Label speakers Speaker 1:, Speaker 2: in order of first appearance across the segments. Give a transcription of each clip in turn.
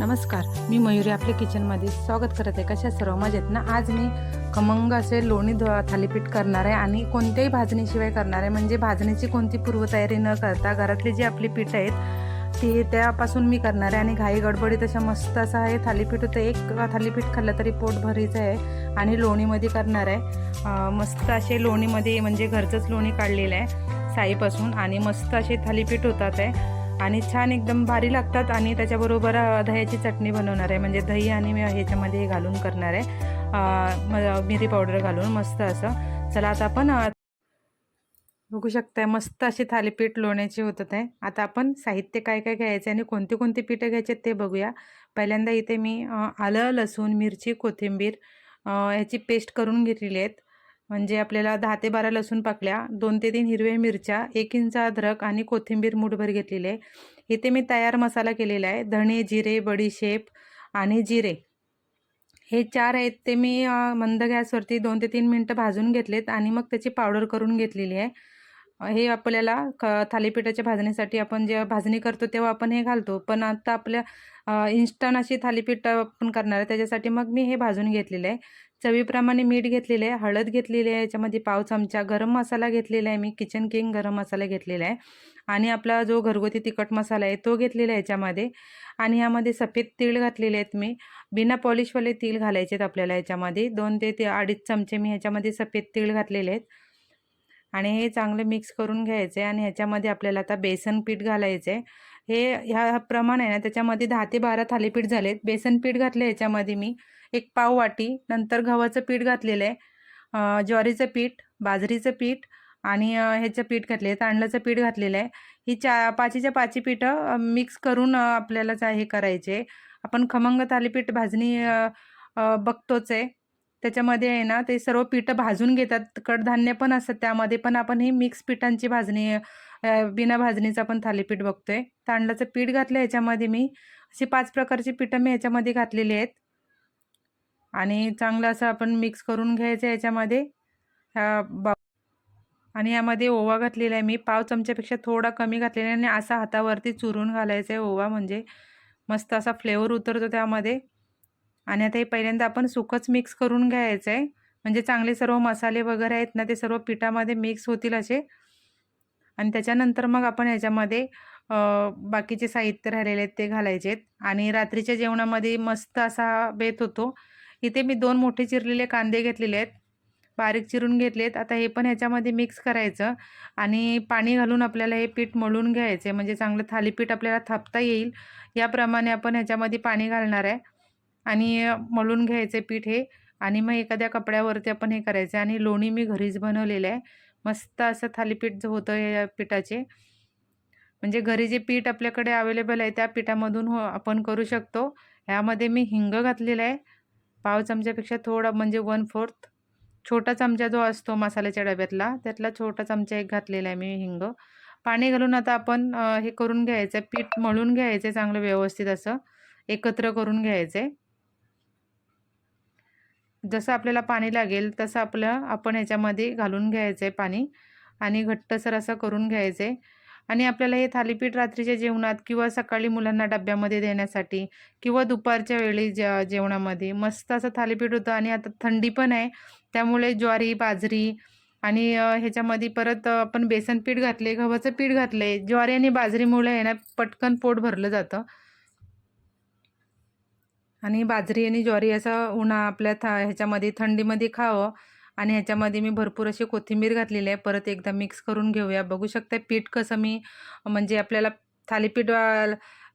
Speaker 1: नमस्कार मी मयुरी आपल्या किचनमध्ये स्वागत करत आहे. कशा सर्व मजेत ना? आज मी खमंग असे लोणी ध थालीपीठ करणार आहे आणि कोणत्याही भाजणीशिवाय करणार आहे. म्हणजे भाजणीची कोणती पूर्वतयारी न करता घरातली जी आपली पीठ आहेत ती त्यापासून मी करणार आहे. आणि घाई गडबडीत अशा मस्त असं आहे. थालीपीठ होतं एक थालीपीठ खाल्लं तरी पोट भरीचं आहे आणि लोणीमध्ये करणार आहे. मस्त असे लोणीमध्ये म्हणजे घरचंच लोणी काढलेलं आहे साईपासून आणि मस्त असे थालीपीठ होतात आहे. आणि छान एकदम भारी लागतात आणि त्याच्याबरोबर दह्याची चटणी बनवणार आहे. म्हणजे दही आणि मी ह्याच्यामध्ये घालून करणार आहे. मिरी पावडर घालून मस्त असं. चला आता आपण बघू शकताय मस्त अशी थालीपीठ लोण्याची होतात आहे आता आपण साहित्य काय काय घ्यायचं आणि कोणते कोणते पीठं घ्यायचे ते बघूया. पहिल्यांदा इथे मी आलं लसूण मिरची कोथिंबीर ह्याची पेस्ट करून घेतलेली आहेत. म्हणजे आपल्याला दहा ते बारा लसूण पाकल्या दोन ते तीन हिरव्या मिरच्या एक इंच अद्रक आणि कोथिंबीर मुठभर घेतलेली. आहे इथे मी तयार मसाला केलेला आहे धणे जिरे बडीशेप आणि जिरे. हे चार आहेत ते मी मंद गॅसवरती दोन ते तीन मिनटं भाजून घेतलेत आणि मग त्याची पावडर करून घेतलेली आहे. हे आपल्याला क थालीपीठाच्या भाजणीसाठी आपण जेव्हा भाजणी करतो तेव्हा आपण हे घालतो. पण आता आपल्या इन्स्टंट अशी थालीपीठ आपण करणार आहे त्याच्यासाठी मग मी हे भाजून घेतलेलं आहे. चवीप्रमाणे मीठ घेतलेलं आहे हळद घेतलेली आहे याच्यामध्ये पाव चमचा गरम मसाला घेतलेला आहे मी किचन किंग गरम मसाला घेतलेला आहे. आणि आपला जो घरगुती तिखट मसाला आहे तो घेतलेला आहे याच्यामध्ये. आणि ह्यामध्ये सफेद तीळ घातलेले आहेत मी. बिना पॉलिशवाले तीळ घालायचे आहेत आपल्याला याच्यामध्ये. दोन ते ते अडीच चमचे मी ह्याच्यामध्ये सफेद तीळ घातलेले आहेत. आणि हे चांगलं मिक्स करून घ्यायचं आहे आणि ह्याच्यामध्ये आपल्याला आता बेसन पीठ घालायचं आहे. हे ह्या प्रमाण आहे ना त्याच्यामध्ये दहा ते बारा थालीपीठ झालेत. बेसन पीठ घातलं याच्यामध्ये मी. एक पाव वाटी. नंतर गव्हाचं पीठ घातलेलं आहे. ज्वारीचं पीठ बाजरीचं पीठ आणि ह्याचं पीठ घातले आहे. तांदळाचं पीठ घातलेलं आहे. ही चा पाचीच्या पाची पिठं मिक्स करून आपल्याला हे करायचे. आपण खमंग थालीपीठ भाजणी बघतोच आहे. त्याच्यामध्ये आहे ना ते सर्व पिठं भाजून घेतात. कडधान्य पण असतात त्यामध्ये पण आपण ही मिक्स पिठांची भाजणी बिना भाजणीचं पण थालीपीठ बघतोय. तांदळाचं पीठ घातलं ह्याच्यामध्ये मी अशी पाच प्रकारची पिठं मी ह्याच्यामध्ये घातलेली आहेत. आणि चांगलं असं आपण मिक्स करून घ्यायचं याच्यामध्ये बा आणि यामध्ये ओवा घातलेला आहे मी. पाव चमच्यापेक्षा थोडा कमी घातलेला आहे आणि असा हातावरती चुरून घालायचा आहे ओवा म्हणजे मस्त असा फ्लेवर उतरतो त्यामध्ये. आणि आता हे पहिल्यांदा आपण सुकंच मिक्स करून घ्यायचं आहे. म्हणजे चांगले सर्व मसाले वगैरे आहेत ना ते सर्व पिठामध्ये मिक्स होतील असे. आणि त्याच्यानंतर मग आपण ह्याच्यामध्ये बाकीचे साहित्य राहिलेले आहेत ते घालायचे आणि रात्रीच्या जेवणामध्ये मस्त असा बेत होतो. इथे मी दोन मोठे चिरलेले कांदे घेतलेले आहेत. बारीक चिरून घेतलेत. आता हे पण ह्याच्यामध्ये मिक्स करायचं आणि पाणी घालून आपल्याला हे पीठ मळून घ्यायचं आहे. म्हणजे चांगलं थालीपीठ आपल्याला थापता येईल. याप्रमाणे आपण ह्याच्यामध्ये पाणी घालणार आहे. आणि मळून घ्यायचं आहे पीठ हे. आणि मग एखाद्या कपड्यावरती आपण हे करायचं आहे. आणि लोणी मी घरीच बनवलेलं आहे. मस्त असं थालीपीठ जो होतं या पिठाचे. म्हणजे घरी जे पीठ आपल्याकडे अवेलेबल आहे त्या पिठामधून हो आपण करू शकतो. ह्यामध्ये मी हिंग घातलेलं आहे. पाव चमच्यापेक्षा थोडा म्हणजे वन फोर्थ छोटा चमचा जो असतो मसाल्याच्या डब्यातला त्यातला छोटा चमचा एक घातलेला आहे मी हिंग. पाणी घालून आता आपण हे करून घ्यायचं आहे. पीठ मळून घ्यायचं आहे चांगलं व्यवस्थित असं. एकत्र करून घ्यायचं आहे. जसं आपल्याला पाणी लागेल तसं आपलं आपण ह्याच्यामध्ये घालून घ्यायचं आहे पाणी आणि घट्टसर असं करून घ्यायचं आहे आणि आपल्याला हे थालीपीठ रात्रीच्या जेवणात किंवा सकाळी मुलांना डब्यामध्ये देण्यासाठी किंवा दुपारच्या वेळी जे जेवणामध्ये मस्त असं थालीपीठ होतं आणि आता थंडी पण आहे त्यामुळे ज्वारी बाजरी आणि ह्याच्यामध्ये परत आपण बेसन पीठ घातले गव्हाचं पीठ घातले ज्वारी आणि बाजरीमुळे आहे ना पटकन पोट भरलं जातं. आणि बाजरी आणि ज्वारी असं उन्हा आपल्या था ह्याच्यामध्ये थंडीमध्ये खावं. आणि ह्याच्यामध्ये मी भरपूर अशी कोथिंबीर घातलेली आहे. परत एकदा मिक्स करून घेऊया. बघू शकता पीठ कसं मी म्हणजे आपल्याला थालीपीठ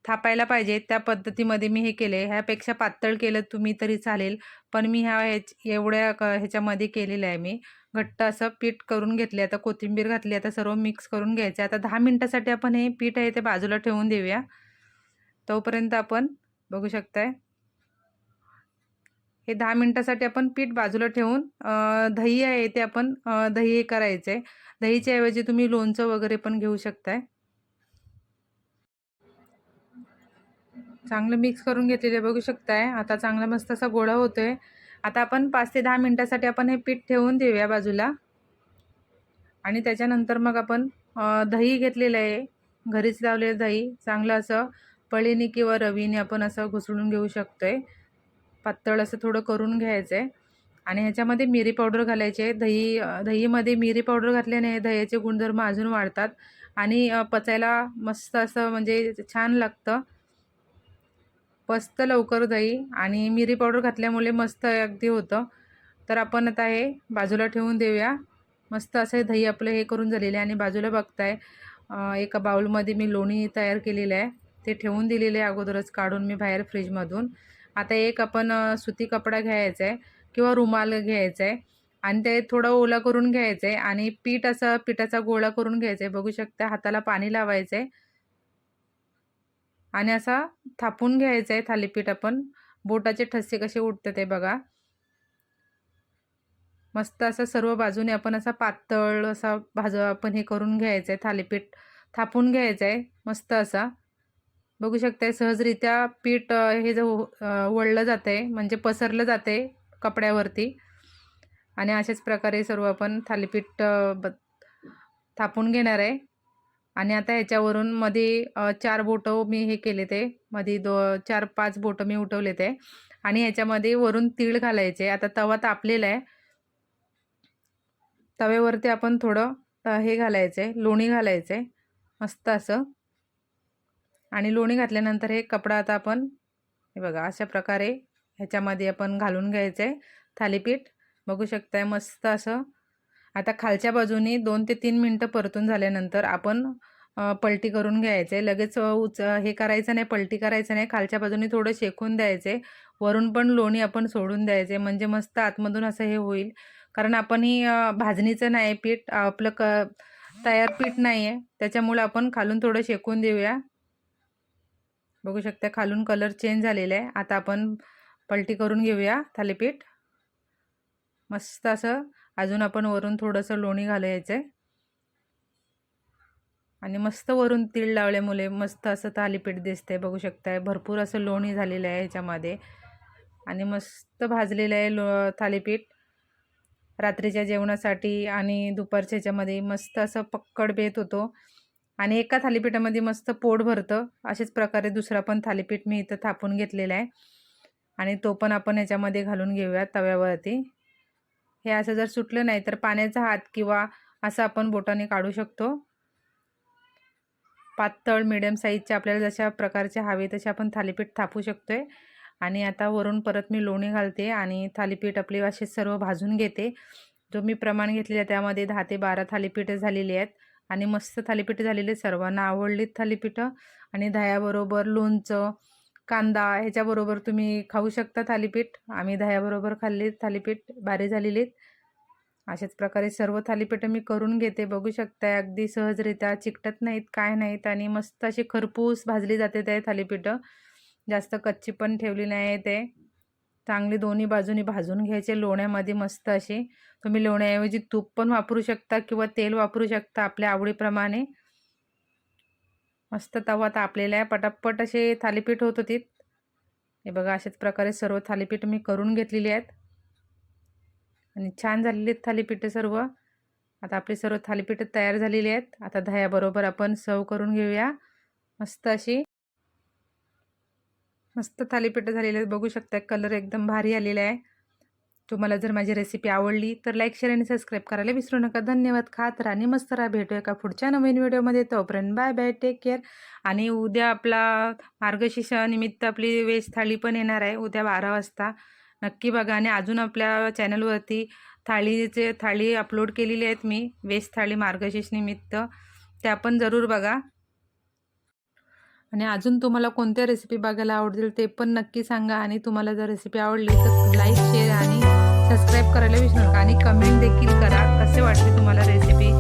Speaker 1: थापायला पाहिजे. त्या पद्धतीमध्ये मी हे केले. ह्यापेक्षा पातळ केलं तुम्ही तरी चालेल. पण मी ह्या ह्याच एवढ्या क ह्याच्यामध्ये केलेलं आहे मी. घट्ट असं पीठ करून घेतले. आता कोथिंबीर घातली. आता सर्व मिक्स करून घ्यायचे. आता दहा मिनटासाठी आपण हे पीठ आहे ते बाजूला ठेवून देऊया. तोपर्यंत आपण बघू शकताय. हे दहा मिनटासाठी आपण पीठ बाजूला ठेवून दही आहे ते आपण दही हे करायचं आहे. दहीच्या ऐवजी तुम्ही लोणचं वगैरे पण घेऊ शकताय. चांगलं मिक्स करून घेतलेलं बघू शकताय. आता चांगला मस्त असा गोळा होतोय. आता आपण पाच ते दहा मिनटासाठी आपण हे पीठ ठेवून देऊया बाजूला. आणि त्याच्यानंतर मग आपण दही घेतलेलं आहे. घरीच लावलेलं दही. चांगलं असं पळीने किंवा रवीने आपण असं घुसळून घेऊ शकतोय. पातळ असं थोडं करून घ्यायचं आहे आणि ह्याच्यामध्ये मिरी पावडर घालायची आहे. दही दहीमध्ये मिरी पावडर घातल्याने दह्याचे गुणधर्म अजून वाढतात. आणि पचायला मस्त असं म्हणजे छान लागतं. पचतं लवकर दही आणि मिरी पावडर घातल्यामुळे मस्त अगदी होतं. तर आपण आता हे बाजूला ठेवून देऊया. मस्त असं दही आपलं हे करून झालेलं आहे आणि बाजूला बघताय एका बाउलमध्ये मी लोणी तयार केलेलं आहे. ते ठेवून दिलेले आहे अगोदरच काढून मी बाहेर फ्रीजमधून. आता एक आपण सुती कपडा घ्यायचा आहे किंवा रुमाल घ्यायचा आहे आणि ते थोडं ओला करून घ्यायचं आहे आणि पीठ असं पिठाचा गोळा करून घ्यायचा आहे बघू शकता हाताला पाणी लावायचं आहे आणि असा थापून घ्यायचं आहे थालीपीठ आपण. बोटाचे ठसे कसे उठते ते बघा. मस्त असं सर्व बाजूने आपण असा पातळ असा भाज आपण हे करून घ्यायचं आहे थालीपीठ थापून घ्यायचं आहे मस्त असा. बघू शकताय सहजरित्या पीठ हे जो वळलं जातं आहे म्हणजे पसरलं जाते कपड्यावरती. आणि अशाच प्रकारे सर्व आपण थालीपीठ ब थापून घेणार आहे. आणि आता ह्याच्यावरून मध्ये चार बोटं मी हे केले ते मध्ये दो चार पाच बोटं मी उठवले ते. आणि ह्याच्यामध्ये वरून तीळ घालायचे. आता तवा तापलेला आहे. तव्यावरती आपण थोडं हे घालायचं आहे लोणी घालायचं आहे मस्त असं. आणि लोणी घातल्यानंतर हे कपडा आता आपण हे बघा अशा प्रकारे ह्याच्यामध्ये आपण घालून घ्यायचं आहे थालीपीठ. बघू शकताय मस्त असं. आता खालच्या बाजूनी दोन ते तीन मिनटं परतून झाल्यानंतर आपण पलटी करून घ्यायचं आहे लगेच उच हे करायचं नाही पलटी करायचं नाही. खालच्या बाजूनी थोडं शेकून द्यायचं वरून पण लोणी आपण सोडून द्यायचं म्हणजे मस्त आतमधून असं हे होईल. कारण आपण ही भाजणीचं नाही पीठ आपलं क तयार पीठ नाही आहे त्याच्यामुळं आपण खालून थोडं शेकून देऊया. बघू शकता खालून कलर चेंज झालेला आहे आता आपण पलटी करून घेऊया थालीपीठ. मस्त असं अजून आपण वरून थोडंसं लोणी घालायचं आहे आणि मस्त वरून तीळ लावल्यामुळे मस्त असं थालीपीठ दिसतंय बघू शकताय. भरपूर असं लोणी झालेलं आहे ह्याच्यामध्ये आणि मस्त भाजलेलं आहे लो थालीपीठ. रात्रीच्या जेवणासाठी आणि दुपारच्या ह्याच्यामध्ये मस्त असं पक्कड बेत होतो. आणि एका थालीपीठामध्ये मस्त पोट भरतं. अशाच प्रकारे दुसरा पण थालीपीठ मी इथं थापून घेतलेला आहे. आणि तो पण आपण ह्याच्यामध्ये घालून घेऊया तव्यावरती. हे असं जर सुटलं नाही तर पाण्याचा हात किंवा असं आपण बोटाने काढू शकतो. पातळ मिडियम साईजचे आपल्याला जशा प्रकारचे हवे तसे आपण थालीपीठ थापू शकतो आहे आणि आता वरून परत मी लोणी घालते आणि थालीपीठ आपले असे सर्व भाजून घेते. जो मी प्रमाण घेतलेलं आहे त्यामध्ये दहा ते बारा थालीपीठं झालेली आहेत. आणि मस्त थालीपीठ झालेले सर्वांना आवडलीत थालीपीठं. आणि दह्याबरोबर लोणचं कांदा ह्याच्याबरोबर तुम्ही खाऊ शकता थालीपीठ. आम्ही दह्याबरोबर खाल्ली थालीपीठ भारी झालेलीत अशाच प्रकारे सर्व थालीपीठं मी करून घेते. बघू शकताय अगदी सहजरित्या चिकटत नाहीत काय नाहीत आणि मस्त अशी खरपूस भाजली जाते ते थालीपीठं. जास्त कच्ची पण ठेवली नाही ते. चांगली दोन्ही बाजूनी भाजून घ्यायचे. लोण्यामध्ये मस्त अशी तुम्ही लोण्याऐवजी तूप पण वापरू शकता किंवा तेल वापरू शकता आपल्या आवडीप्रमाणे. मस्त तवा तापलेला आहे. पटापट असे थालीपीठ होत होती हे बघा अशाच प्रकारे सर्व थालीपीठ मी करून घेतलेली आहेत. आणि छान झालेली आहेत थालीपीठं सर्व. आता आपली सर्व थालीपीठं तयार झालेली आहेत. आता दह्याबरोबर आपण सर्व करून घेऊया. मस्त अशी. मस्त थालीपीठ झालेले आहेत. बघू शकता कलर एकदम भारी आलेला आहे. तुम्हाला जर माझी रेसिपी आवडली तर लाईक शेअर आणि सबस्क्राईब करायला विसरू नका. धन्यवाद. खात राणी आणि मस्त राहा. भेटूया का पुढच्या नवीन व्हिडिओमध्ये तोपर्यंत बाय बाय टेक केअर आणि उद्या आपला मार्गशीर्षानिमित्त आपली वेज थाळी पण येणार आहे. उद्या बारा वाजता. नक्की बघा. आणि अजून आपल्या चॅनलवरती थाळीचे थाळी अपलोड केलेली आहेत मी. वेज थाळी मार्गशीर्ष निमित्त. त्या पण जरूर बघा. आणि अजून तुम्हाला कोणत्या रेसिपी बघायला आवडतील ते पण नक्की सांगा. आणि तुम्हाला जर रेसिपी आवडली तर लाईक शेअर आणि सबस्क्राईब करायला विसरू नका. आणि कमेंट देखील करा कसे वाटते तुम्हाला रेसिपी